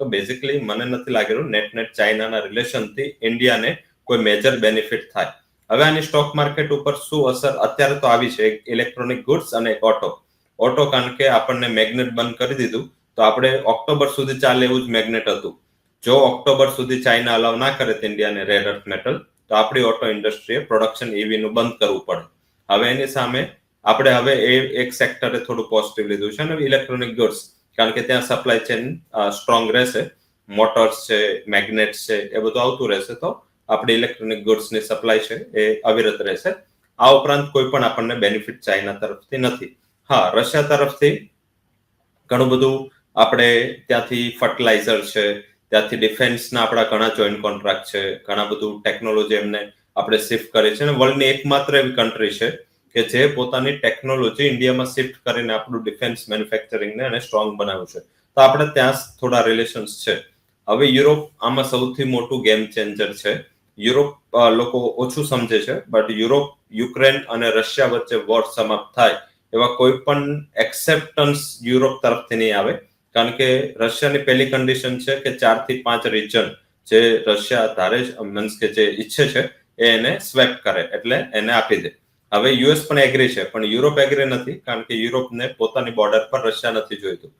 તો બેઝિકલી મને નથી લાગેલું નેટ નેટ ચાઇનાના રિલેશનથી ઇન્ડિયાને કોઈ મેજર બેનિફિટ થાય. હવે આની સ્ટોક માર્કેટ ઉપર શું અસર? અત્યારે તો આવી છે ઇલેક્ટ્રોનિક ગુડ્સ અને ઓટો ઓટો કારણ કે આપણને મેગ્નેટ બંધ કરી દીધું, તો આપણે ઓક્ટોબર સુધી ચાલે એવું જ મેગ્નેટ હતું. જો ઓક્ટોબર સુધી ચાઇના અલાવ ના કરે ઇન્ડિયાને રેડ અર્થ મેટલ તો આપણી ઓટો ઇન્ડસ્ટ્રીએ પ્રોડક્શન ઈવી નું બંધ કરવું પડે. હવે એની સામે આપણે હવે એ એક સેક્ટરે થોડું પોઝિટિવ લીધું છે અને ઇલેક્ટ્રોનિક ગુડ્સ કારણ કે ત્યાં સપ્લાય ચેન સ્ટ્રોંગ રહેશે. મોટર્સ છે મેગ્નેટ્સ છે, એ બધું આવતું રહેશે. તો આપણી ઇલેક્ટ્રોનિક ગુડ્સની સપ્લાય છે એ અવિરત રહેશે. આ ઉપરાંત કોઈ પણ આપણને બેનિફિટ ચાઇના તરફથી નથી. હા, રશિયા તરફથી ઘણું બધું આપણે ત્યાંથી ફર્ટિલાઇઝર છે, ત્યાંથી ડિફેન્સના આપણા ઘણા જોઈન્ટ કોન્ટ્રાક્ટ છે, ઘણા બધું ટેકનોલોજી એમને આપણે શિફ્ટ કરી છે. અને વર્લ્ડની એકમાત્ર એવી કન્ટ્રી છે કે જે પોતાની ટેકનોલોજી ઇન્ડિયામાં શિફ્ટ કરીને આપણું ડિફેન્સ મેન્યુફેક્ચરિંગને અને સ્ટ્રોંગ બનાવ્યું છે. તો આપણે ત્યાં થોડા રિલેશન્સ છે. હવે યુરોપ આમાં સૌથી મોટું ગેમ ચેન્જર છે. યુરોપ લોકો ઓછું સમજે છે બટ યુરોપ, યુક્રેન અને રશિયા વચ્ચે વોર સમાપ્ત થાય એવા કોઈ પણ એક્સેપ્ટન્સ યુરોપ તરફથી નહીં આવે. કારણ કે રશિયાની પહેલી કન્ડિશન છે કે ચારથી પાંચ રિજન જે રશિયા ધારે મીન્સ કે જે ઈચ્છે છે એને સ્વેપ કરે, એટલે એને આપી દે. હવે યુએસ પણ એગ્રી છે, પણ યુરોપ એગ્રી નથી, કારણ કે યુરોપને પોતાની બોર્ડર પર રશિયા નથી જોઈતું.